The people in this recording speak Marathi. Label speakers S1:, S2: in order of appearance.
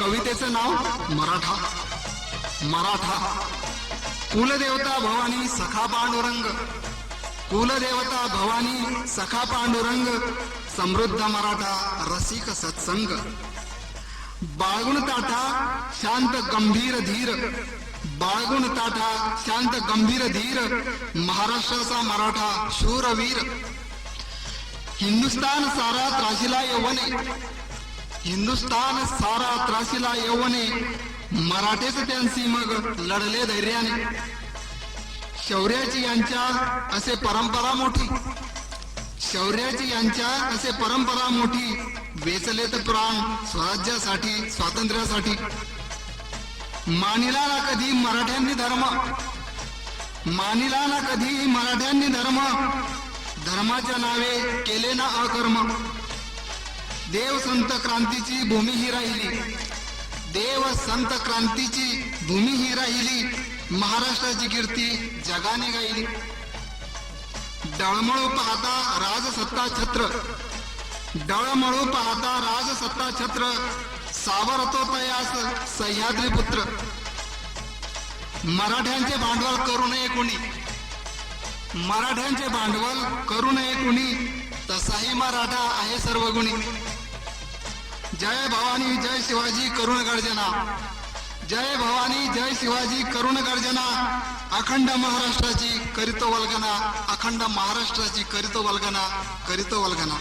S1: कवितेचं नाव मराठा. मराठा. कुलदेवता भवानी सखा पांडुरंग. कुलदेवता भवानी सखा पांडुरंग. समृद्ध मराठा रसिक सत्संग. बाळगुण ताठा शांत गंभीर धीर. बाळगुण ताठा शांत गंभीर धीर. महाराष्ट्राचा मराठा शूरवीर. हिंदुस्तान सारा त्राशीला यवने हिंदुस्थान सारा त्रासीला येऊने मराठेच त्यांची मग लढले धैर्याने. शौर्याची यांच्या असे परंपरा मोठी. शौर्याची यांच्या असे परंपरा मोठी. वेचलेत प्राण स्वराज्यासाठी स्वातंत्र्यासाठी. मानिला ना कधी मराठ्यांनी धर्म? मानिला ना कधी मराठ्यांनी धर्म? धर्माच्या नावे केले ना अकर्म? देव संत क्रांतीची भूमी ही राहिली. देव संत क्रांतीची भूमी ही राहिली. महाराष्ट्राची कीर्ती जगाने गायली. डळमळू पाहता राजसत्ता छत्र. डळमळू पाहता राजसत्ता छत्र. सावरतो तयास सह्याद्री पुत्र. मराठ्यांचे भांडवल करू नये कुणी. मराठ्यांचे भांडवल करू नये कुणी. तसाही मराठा आहे सर्व गुणी जय भवानी जय शिवाजी करुण गर्जना. जय भवानी जय शिवाजी करुण गर्जना. अखंड महाराष्ट्राची करितो वल्गना अखंड महाराष्ट्राची करितो वल्गना करितो वल्गना.